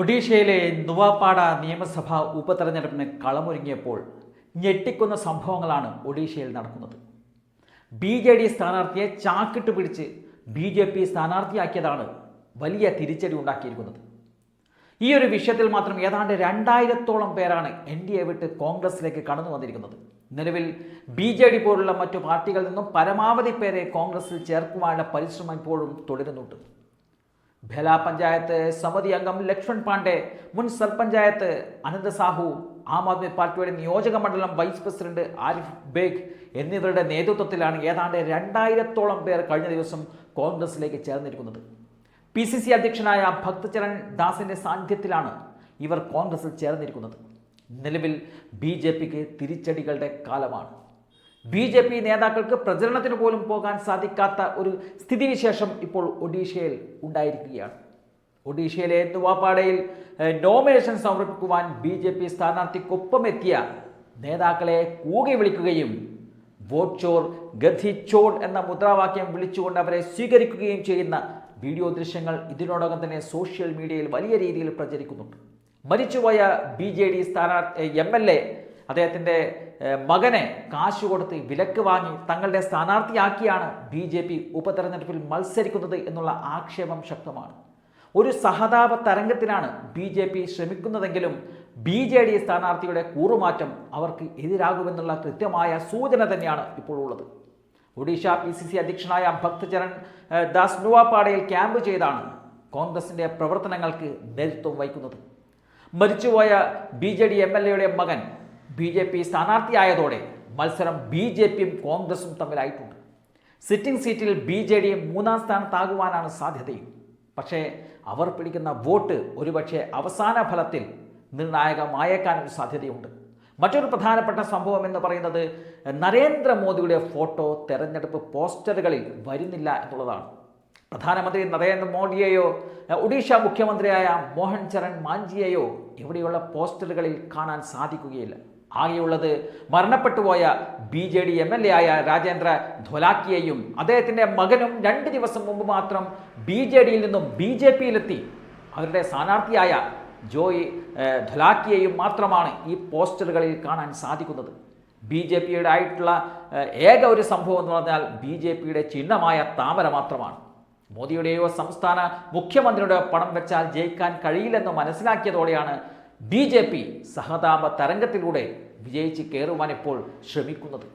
ഒഡീഷയിലെ നുവാപാട നിയമസഭാ ഉപതെരഞ്ഞെടുപ്പിന് കളമൊരുങ്ങിയപ്പോൾ ഞെട്ടിക്കുന്ന സംഭവങ്ങളാണ് ഒഡീഷയിൽ നടക്കുന്നത്. ബി ജെ ഡി സ്ഥാനാർത്ഥിയെ ചാക്കിട്ട് പിടിച്ച് ബി ജെ പി സ്ഥാനാർത്ഥിയാക്കിയതാണ് വലിയ തിരിച്ചടി ഉണ്ടാക്കിയിരിക്കുന്നത്. ഈ ഒരു വിഷയത്തിൽ മാത്രം ഏതാണ്ട് രണ്ടായിരത്തോളം പേരാണ് എൻ ഡി എ വിട്ട് കോൺഗ്രസിലേക്ക് കടന്നു വന്നിരിക്കുന്നത്. നിലവിൽ ബി ജെ ഡി പോലുള്ള മറ്റു പാർട്ടികളിൽ നിന്നും പരമാവധി പേരെ കോൺഗ്രസിൽ ചേർക്കുവാനുള്ള പരിശ്രമം ഇപ്പോഴും തുടരുന്നുണ്ട്. ഭേല പഞ്ചായത്ത് സമിതി അംഗം ലക്ഷ്മൺ പാണ്ഡെ മുൻ സർപഞ്ചായത്ത് അനന്ത സാഹു ആം ആദ്മി പാർട്ടിയുടെ നിയോജക മണ്ഡലം വൈസ് പ്രസിഡന്റ് ആരിഫ് ബേഗ് എന്നിവരുടെ നേതൃത്വത്തിലാണ് ഏതാണ്ട് രണ്ടായിരത്തോളം പേർ കഴിഞ്ഞ ദിവസം കോൺഗ്രസിലേക്ക് ചേർന്നിരിക്കുന്നത്. പി സി സി അധ്യക്ഷനായ ഭക്തചരൺ ദാസിന്റെ സാന്നിധ്യത്തിലാണ് ഇവർ കോൺഗ്രസിൽ ചേർന്നിരിക്കുന്നത്. നിലവിൽ ബി ജെ പിക്ക് തിരിച്ചടികളുടെ കാലമാണ്. ബി ജെ പി നേതാക്കൾക്ക് പ്രചരണത്തിന് പോലും പോകാൻ സാധിക്കാത്ത ഒരു സ്ഥിതിവിശേഷം ഇപ്പോൾ ഒഡീഷയിൽ ഉണ്ടായിരിക്കുകയാണ്. ഒഡീഷയിലെ നുവാപ്പാടയിൽ നോമിനേഷൻ സമർപ്പിക്കുവാൻ ബി ജെ പി സ്ഥാനാർത്ഥിക്കൊപ്പമെത്തിയ നേതാക്കളെ കൂകി വിളിക്കുകയും വോട്ട് ചോർ ഗധി ചോർ എന്ന മുദ്രാവാക്യം വിളിച്ചുകൊണ്ട് അവരെ സ്വീകരിക്കുകയും ചെയ്യുന്ന വീഡിയോ ദൃശ്യങ്ങൾ ഇതിനോടകം തന്നെ സോഷ്യൽ മീഡിയയിൽ വലിയ രീതിയിൽ പ്രചരിക്കുന്നുണ്ട്. മരിച്ചുപോയ ബി ജെ ഡി സ്ഥാനാർത്ഥി എം എൽ എ അദ്ദേഹത്തിന്റെ മകനെ കാശ് കൊടുത്ത് വിലക്ക് വാങ്ങി തങ്ങളുടെ സ്ഥാനാർത്ഥിയാക്കിയാണ് ബി ജെ പി ഉപതെരഞ്ഞെടുപ്പിൽ മത്സരിക്കുന്നത് എന്നുള്ള ആക്ഷേപം ശക്തമാണ്. ഒരു സഹതാപ തരംഗത്തിനാണ് ബി ജെ പി ശ്രമിക്കുന്നതെങ്കിലും ബി ജെ ഡി സ്ഥാനാർത്ഥിയുടെ കൂറുമാറ്റം അവർക്ക് എതിരാകുമെന്നുള്ള കൃത്യമായ സൂചന തന്നെയാണ് ഇപ്പോൾ ഉള്ളത്. ഒഡീഷ പി സി സി അധ്യക്ഷനായ ഭക്തചരൺ ദാസ് നുവാപ്പാടയിൽ ക്യാമ്പ് ചെയ്താണ് കോൺഗ്രസിന്റെ പ്രവർത്തനങ്ങൾക്ക് നേതൃത്വം വഹിക്കുന്നത്. മരിച്ചുപോയ B J D M L എയുടെ മകൻ ബി ജെ പി സ്ഥാനാർത്ഥിയായതോടെ മത്സരം ബി ജെ പിയും കോൺഗ്രസും തമ്മിലായിട്ടുണ്ട്. സിറ്റിംഗ് സീറ്റിൽ ബി ജെ ഡി മൂന്നാം സ്ഥാനത്താകുവാനാണ് സാധ്യതയും. പക്ഷേ അവർ പിടിക്കുന്ന വോട്ട് ഒരുപക്ഷെ അവസാന ഫലത്തിൽ നിർണായകമായേക്കാനും സാധ്യതയുണ്ട്. മറ്റൊരു പ്രധാനപ്പെട്ട സംഭവം എന്ന് പറയുന്നത് നരേന്ദ്രമോദിയുടെ ഫോട്ടോ തെരഞ്ഞെടുപ്പ് പോസ്റ്ററുകളിൽ വരുന്നില്ല എന്നുള്ളതാണ്. പ്രധാനമന്ത്രി നരേന്ദ്രമോദിയെയോ ഒഡീഷ മുഖ്യമന്ത്രിയായ മോഹൻ ചരൺ മാഞ്ചിയെയോ ഇവിടെയുള്ള പോസ്റ്ററുകളിൽ കാണാൻ സാധിക്കുകയില്ല. ആകെയുള്ളത് മരണപ്പെട്ടുപോയ B J D M L A ആയ രാജേന്ദ്ര ധോലാക്കിയെയും അദ്ദേഹത്തിന്റെ മകനും രണ്ട് ദിവസം മുമ്പ് മാത്രം ബി ജെ ഡിയിൽ നിന്നും ബി ജെ പിയിലെത്തി. അവരുടെ സ്ഥാനാർത്ഥിയായ ജോയ് ധൊലാക്കിയെയും മാത്രമാണ് ഈ പോസ്റ്ററുകളിൽ കാണാൻ സാധിക്കുന്നത്. ബി ജെ പിയുടെ ആയിട്ടുള്ള ഏക ഒരു സംഭവം എന്ന് പറഞ്ഞാൽ ബി ജെ പിയുടെ ചിഹ്നമായ താമര മാത്രമാണ്. മോദിയുടെയോ സംസ്ഥാന മുഖ്യമന്ത്രിയുടെയോ പണം വെച്ചാൽ ജയിക്കാൻ കഴിയില്ലെന്ന് മനസ്സിലാക്കിയതോടെയാണ് ബി ജെ പി സഹതാപ തരംഗത്തിലൂടെ വിജയിച്ച് കയറുവാൻ ഇപ്പോൾ ശ്രമിക്കുന്നത്.